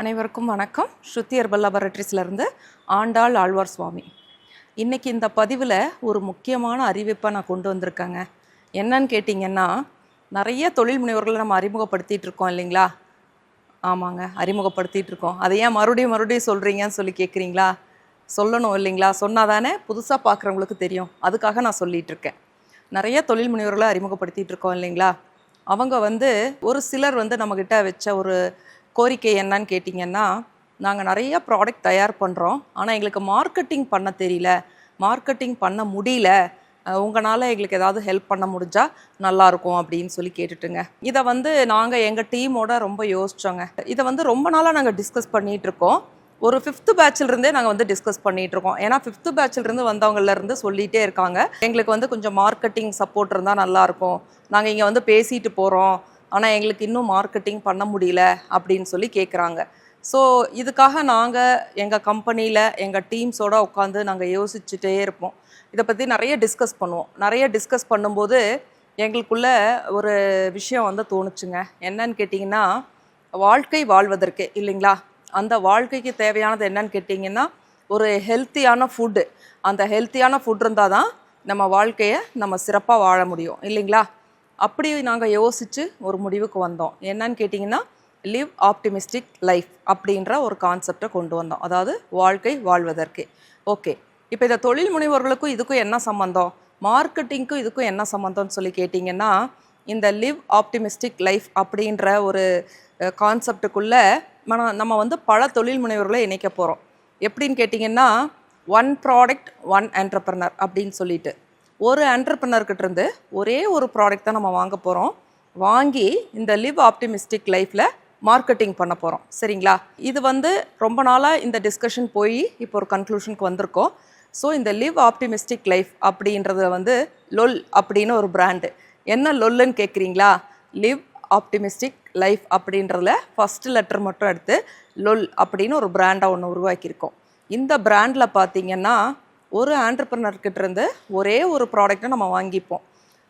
அனைவருக்கும் வணக்கம். ஸ்ருதி ஹெர்பல் லபரட்டரிஸ்லேருந்து ஆண்டாள் ஆழ்வார் சுவாமி. இன்றைக்கி இந்த பதிவில் ஒரு முக்கியமான அறிவிப்பை நான் கொண்டு வந்திருக்கேங்க. என்னன்னு கேட்டிங்கன்னா நிறைய தொழில் முனைவர்களை நம்ம அறிமுகப்படுத்திகிட்டு இருக்கோம் இல்லைங்களா? ஆமாங்க அறிமுகப்படுத்திகிட்டு இருக்கோம். அதை ஏன் மறுபடியும் மறுபடியும் சொல்கிறீங்கன்னு சொல்லி கேட்குறீங்களா சொல்லணும் இல்லைங்களா? சொன்னால் தானே புதுசாக பார்க்குறவங்களுக்கு தெரியும். அதுக்காக நான் சொல்லிகிட்டு இருக்கேன். நிறைய தொழில் முனைவர்களை அறிமுகப்படுத்திகிட்டு இருக்கோம் இல்லைங்களா? அவங்க வந்து ஒரு சிலர் வந்து நம்மக்கிட்ட வச்ச ஒரு கோரிக்கை என்னன்னு கேட்டிங்கன்னா நாங்கள் நிறைய ப்ராடக்ட் தயார் பண்ணுறோம் ஆனால் எங்களுக்கு மார்க்கெட்டிங் பண்ண தெரியல. மார்க்கெட்டிங் பண்ண முடியல. உங்களால் எங்களுக்கு ஏதாவது ஹெல்ப் பண்ண முடிஞ்சால் நல்லாயிருக்கும் அப்படின்னு சொல்லி கேட்டுட்டுங்க. இதை வந்து நாங்கள் எங்கள் டீமோட ரொம்ப யோசிச்சோங்க. இதை வந்து ரொம்ப நாளாக நாங்கள் டிஸ்கஸ் பண்ணிகிட்டு இருக்கோம். ஒரு ஃபிஃப்த்து பேட்சிலிருந்தே நாங்கள் வந்து டிஸ்கஸ் பண்ணிகிட்டு இருக்கோம். ஏன்னா ஃபிஃப்த்து பேட்ச்லேருந்து வந்தவங்கலேருந்து சொல்லிகிட்டே இருக்காங்க. எங்களுக்கு வந்து கொஞ்சம் மார்க்கெட்டிங் சப்போர்ட் இருந்தால் நல்லாயிருக்கும் நாங்கள் இங்கே வந்து பேசிட்டு போகிறோம் ஆனால் எங்களுக்கு இன்னும் மார்க்கெட்டிங் பண்ண முடியல அப்படின்னு சொல்லி கேட்குறாங்க ஸோ இதுக்காக நாங்கள் எங்கள் கம்பெனியில் எங்கள் டீம்ஸோட உட்காந்து நாங்கள் யோசிச்சுட்டே இருப்போம். இதை பற்றி நிறைய டிஸ்கஸ் பண்ணுவோம். நிறைய டிஸ்கஸ் பண்ணும்போது எங்களுக்குள்ள ஒரு விஷயம் வந்து தோணுச்சுங்க. என்னன்னு கேட்டிங்கன்னா வாழ்க்கை வாழ்வதற்கு இல்லைங்களா? அந்த வாழ்க்கைக்கு தேவையானது என்னன்னு கேட்டிங்கன்னா ஒரு ஹெல்த்தியான ஃபுட்டு அந்த ஹெல்த்தியான ஃபுட் இருந்தால் தான் நம்ம வாழ்க்கையை நம்ம சிறப்பாக வாழ முடியும். இல்லைங்களா? அப்படி நாங்கள் யோசித்து ஒரு முடிவுக்கு வந்தோம். என்னன்னு கேட்டிங்கன்னா லிவ் ஆப்டிமிஸ்டிக் லைஃப் அப்படின்ற ஒரு கான்செப்டை கொண்டு வந்தோம். அதாவது வாழ்க்கை வாழ்வதற்கு. ஓகே இப்போ இந்த தொழில் முனைவர்களுக்கும் இதுக்கும் என்ன சம்மந்தம் மார்க்கெட்டிங்க்கும் இதுக்கும் என்ன சம்மந்தம்னு சொல்லி கேட்டிங்கன்னா இந்த லிவ் ஆப்டிமிஸ்டிக் லைஃப் அப்படின்ற ஒரு கான்செப்டுக்குள்ளே நம்ம நம்ம வந்து பல தொழில் முனைவர்களை இணைக்க போகிறோம் எப்படின்னு கேட்டிங்கன்னா ஒன் ப்ராடக்ட் ஒன் என்டர்பிரனர் அப்படின்னு சொல்லிட்டு. ஒரு entrepreneur-கிட்ட இருந்து ஒரே ஒரு ப்ராடக்ட் தான் நம்ம வாங்க போகிறோம் வாங்கி இந்த லிவ் ஆப்டிமிஸ்டிக் லைஃப்பில் மார்க்கெட்டிங் பண்ண போகிறோம் சரிங்களா? இது வந்து ரொம்ப நாளாக இந்த டிஸ்கஷன் போய் இப்போ ஒரு கன்க்ளூஷனுக்கு வந்திருக்கோம். ஸோ இந்த லிவ் ஆப்டிமிஸ்டிக் லைஃப் அப்படின்றத வந்து லொல் அப்படின்னு ஒரு பிராண்டு என்ன லொல்லுன்னு கேட்குறீங்களா லிவ் ஆப்டிமிஸ்டிக் லைஃப் அப்படின்றதுல ஃபஸ்ட்டு லெட்டர் மட்டும் எடுத்து லொல் அப்படின்னு ஒரு பிராண்டாக ஒன்று உருவாக்கியிருக்கோம். இந்த பிராண்டில் பார்த்தீங்கன்னா ஒரு ஆண்டர்பிரினர்கிட்ட இருந்து ஒரே ஒரு ப்ராடக்ட்டை நம்ம வாங்கிப்போம்.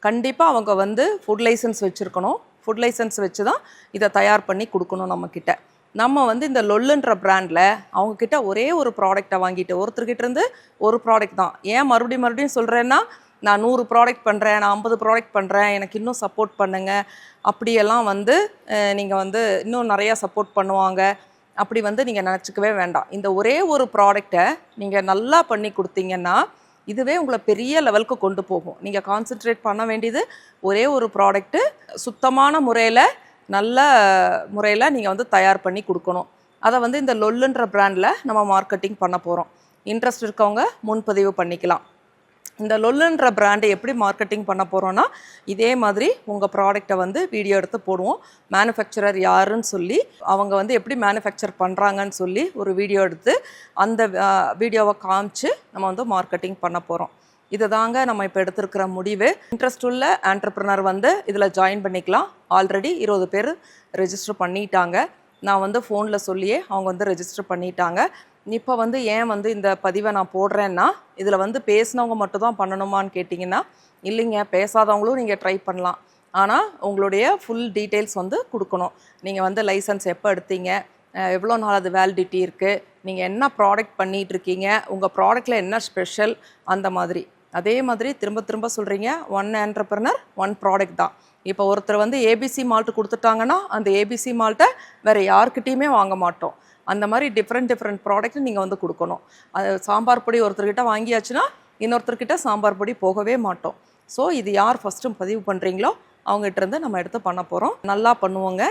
கண்டிப்பாக அவங்க வந்து ஃபுட் லைசன்ஸ் வச்சுருக்கணும். ஃபுட் லைசன்ஸ் வச்சு தான் இதை தயார் பண்ணி கொடுக்கணும் நம்மக்கிட்ட நம்ம வந்து இந்த லொல்லுன்ற பிராண்டில் அவங்கக்கிட்ட ஒரே ஒரு ப்ராடக்டை வாங்கிட்டு ஒருத்தர்கிட்ட இருந்து ஒரு ப்ராடக்ட் தான். ஏன் மறுபடியும் மறுபடியும் சொல்கிறேன்னா நான் நூறு ப்ராடக்ட் பண்ணுறேன் நான் ஐம்பது ப்ராடக்ட் பண்ணுறேன் எனக்கு இன்னும் சப்போர்ட் பண்ணுங்கள் அப்படியெல்லாம் வந்து நீங்கள் வந்து இன்னும் நிறையா சப்போர்ட் பண்ணுவாங்க. அப்படி வந்து நீங்கள் நினச்சிக்கவே வேண்டாம். இந்த ஒரே ஒரு ப்ராடக்டை நீங்கள் நல்லா பண்ணி கொடுத்தீங்கன்னா இதுவே உங்களை பெரிய லெவலுக்கு கொண்டு போகும். நீங்கள் கான்சென்ட்ரேட் பண்ண வேண்டியது ஒரே ஒரு ப்ராடக்ட்டு சுத்தமான முறையில் நல்ல முறையில் நீங்கள் வந்து தயார் பண்ணி கொடுக்கணும். அதை வந்து இந்த லொல்லுன்ற பிராண்டில் நம்ம மார்க்கெட்டிங் பண்ண போகிறோம் இன்ட்ரெஸ்ட் இருக்கவங்க முன்பதிவு பண்ணிக்கலாம். இந்த லொல்லுன்ற பிராண்டை எப்படி மார்க்கெட்டிங் பண்ண போகிறோன்னா இதே மாதிரி உங்கள் ப்ராடக்டை வந்து வீடியோ எடுத்து போடுவோம். மேனுஃபேக்சரர் யாருன்னு சொல்லி அவங்க வந்து எப்படி மேனுஃபேக்சர் பண்ணுறாங்கன்னு சொல்லி ஒரு வீடியோ எடுத்து அந்த வீடியோவை காமிச்சு நம்ம வந்து மார்க்கெட்டிங் பண்ண போகிறோம் இது தாங்க நம்ம இப்போ எடுத்திருக்கிற முடிவு. இன்ட்ரெஸ்ட் உள்ள ஆண்டர்பிரினர் வந்து இதில் ஜாயின் பண்ணிக்கலாம். ஆல்ரெடி இருபது பேர் ரெஜிஸ்டர் பண்ணிட்டாங்க. நான் வந்து ஃபோனில் சொல்லியே அவங்க வந்து ரெஜிஸ்டர் பண்ணிட்டாங்க. இப்போ வந்து ஏன் வந்து இந்த பதிவை நான் போடுறேன்னா இதில் வந்து பேசினவங்க மட்டும் தான் பண்ணணுமான்னு கேட்டிங்கன்னா இல்லைங்க பேசாதவங்களும் நீங்கள் ட்ரை பண்ணலாம். ஆனால் உங்களுடைய ஃபுல் டீட்டெயில்ஸ் வந்து கொடுக்கணும். நீங்கள் வந்து லைசன்ஸ் எப்போ எடுத்தீங்க எவ்வளோ நாள் அது வேலிடிட்டி இருக்குது நீங்கள் என்ன ப்ராடக்ட் பண்ணிகிட்டு இருக்கீங்க உங்கள் ப்ராடக்ட்டில் என்ன ஸ்பெஷல் அந்த மாதிரி. அதே மாதிரி திரும்ப திரும்ப சொல்கிறீங்க ஒன் ஆண்டர்பிரனர் ஒன் ப்ராடக்ட் தான். இப்போ ஒருத்தர் வந்து ஏபிசி மால்ட்டு கொடுத்துட்டாங்கன்னா அந்த ஏபிசி மால்ட்டை வேறு யாருக்கிட்டேயுமே வாங்க மாட்டோம். அந்த மாதிரி டிஃப்ரெண்ட் டிஃப்ரெண்ட் ப்ராடக்ட் நீங்கள் வந்து கொடுக்கணும். அது சாம்பார் பொடி ஒருத்தர்கிட்ட வாங்கியாச்சுன்னா இன்னொருத்தர்கிட்ட சாம்பார் பொடி போகவே மாட்டோம். ஸோ இது யார் ஃபஸ்ட்டும் பதிவு பண்ணுறீங்களோ அவங்ககிட்ட இருந்து நம்ம எடுத்து பண்ண போகிறோம் நல்லா பண்ணுவோங்க.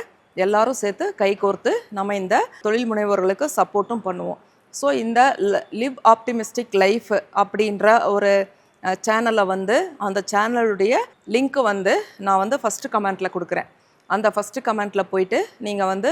எல்லாரும் சேர்த்து கை கோர்த்து நம்ம இந்த தொழில் முனைவோர்களுக்கு சப்போர்ட்டும் பண்ணுவோம். ஸோ இந்த லிவ் ஆப்டிமிஸ்டிக் லைஃப் அப்படின்ற ஒரு சேனலை வந்து அந்த சேனலுடைய லிங்க்கு வந்து நான் வந்து ஃபஸ்ட்டு கமெண்ட்டில் கொடுக்குறேன். அந்த ஃபஸ்ட்டு கமெண்ட்டில் போயிட்டு நீங்கள் வந்து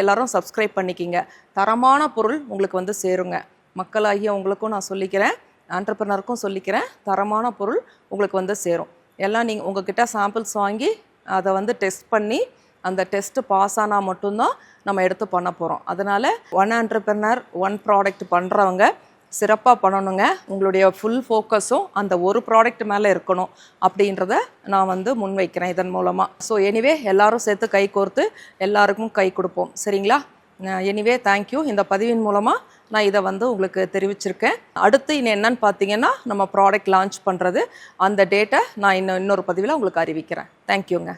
எல்லோரும் சப்ஸ்கிரைப் பண்ணிக்கிங்க. தரமான பொருள் உங்களுக்கு வந்து சேருங்க. மக்களாகிய உங்களுக்கும் நான் சொல்லிக்கிறேன் ஆண்டர்பிரினருக்கும் சொல்லிக்கிறேன் தரமான பொருள் உங்களுக்கு வந்து சேரும். எல்லாம் நீங்கள் உங்ககிட்ட சாம்பிள்ஸ் வாங்கி அதை வந்து டெஸ்ட் பண்ணி அந்த டெஸ்ட்டு பாஸ் ஆனால் மட்டும்தான் நம்ம எடுத்து பண்ண போகிறோம் அதனால் ஒன் ஆண்டர்பிரினர் ஒன் ப்ராடக்ட் பண்ணுறவங்க சிறப்பாக பண்ணணுங்க. உங்களுடைய ஃபுல் ஃபோக்கஸும் அந்த ஒரு ப்ராடக்ட் மேலே இருக்கணும் அப்படின்றத நான் வந்து முன்வைக்கிறேன் இதன் மூலமாக ஸோ எனிவே எல்லாரும் சேர்த்து கை கோர்த்து எல்லாருக்கும் கை கொடுப்போம். சரிங்களா? எனிவே தேங்க்யூ இந்த பதிவின் மூலமாக நான் இதை வந்து உங்களுக்கு தெரிவிச்சிருக்கேன். அடுத்து இன்னும் என்னன்னு பார்த்தீங்கன்னா நம்ம ப்ராடக்ட் லான்ச் பண்ணுறது அந்த டேட்டை நான் இன்னும் இன்னொரு பதிவில் உங்களுக்கு அறிவிக்கிறேன். தேங்க்யூங்க